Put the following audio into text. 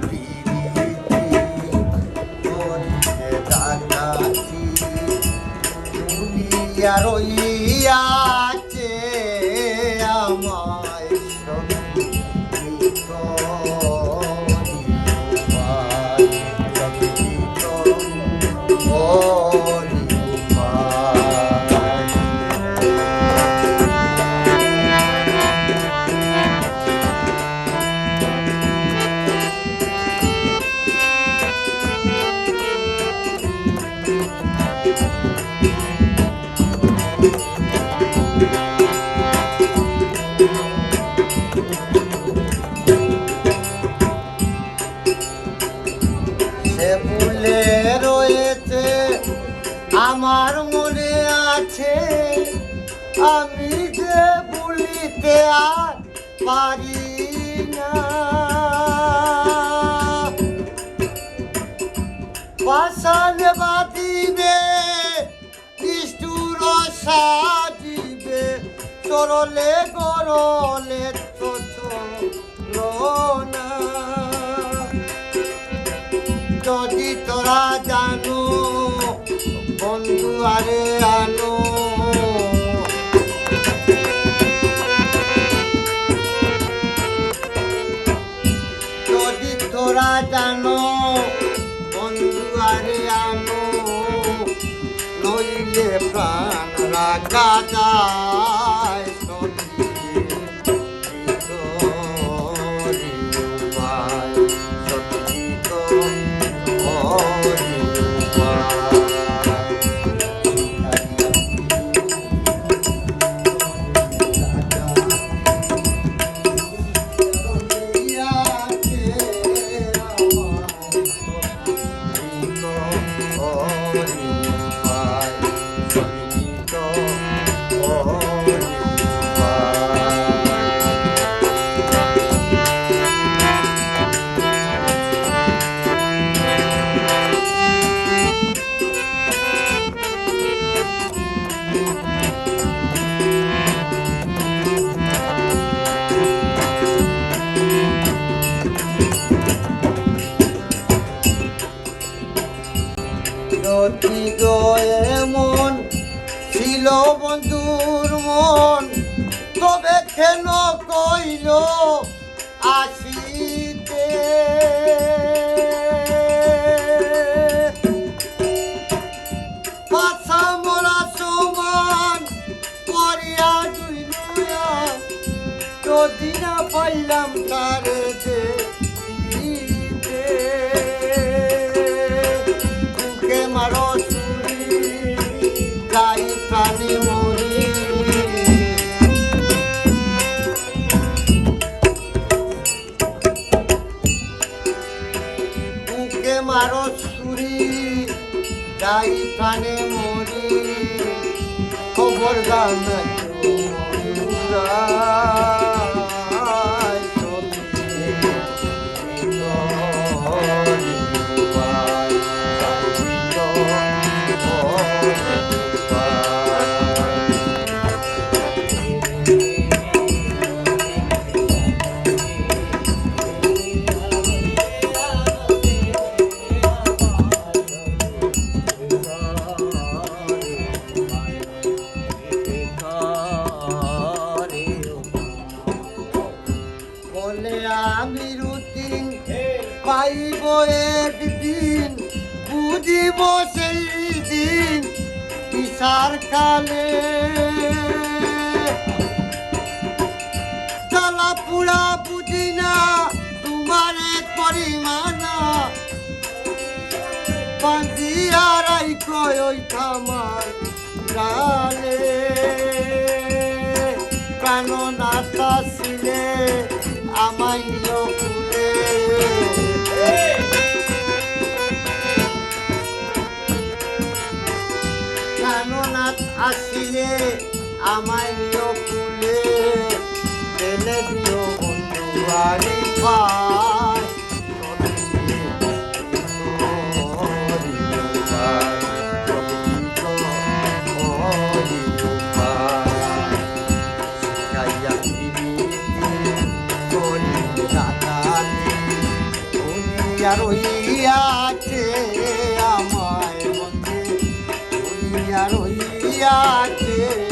প্রীতি করিতে ডাকাতি দুনিয়া রইয়াছে আমার মনে আছে? আমি যে ভুলিতে আর পারি না। পাশান বাদিবে নিষ্ঠুর সাজিবে চরলে গরলে তো চলো আরে আনো যদি তোরা জানো বন্ধু আরে আনো নইলে এমন ছিল বন্ধুর মন তবে কেন কইল আসিতে পাইলাম তারে বুকে মারো গাই প্রাণী মরি। বুকে মারো ছুরি গাই প্রাণে মরি। খবর জানা বলে পাইব একদিন, বুঝিব সেই দিন বিচার কালে। জ্বালা পুরা বুঝি না তোমার পরিমাণা। বান্দিয়ারাই কয় ওই থামার প্রাণে প্রাণনাথ আসিলে, আমায় প্রাণনাথ আসিলে আমায় নিয় ফুলে ফেলে দিও বন্ধু বাড়ি পায় রইয়াছে আমায় বন্ধু लिया तेरे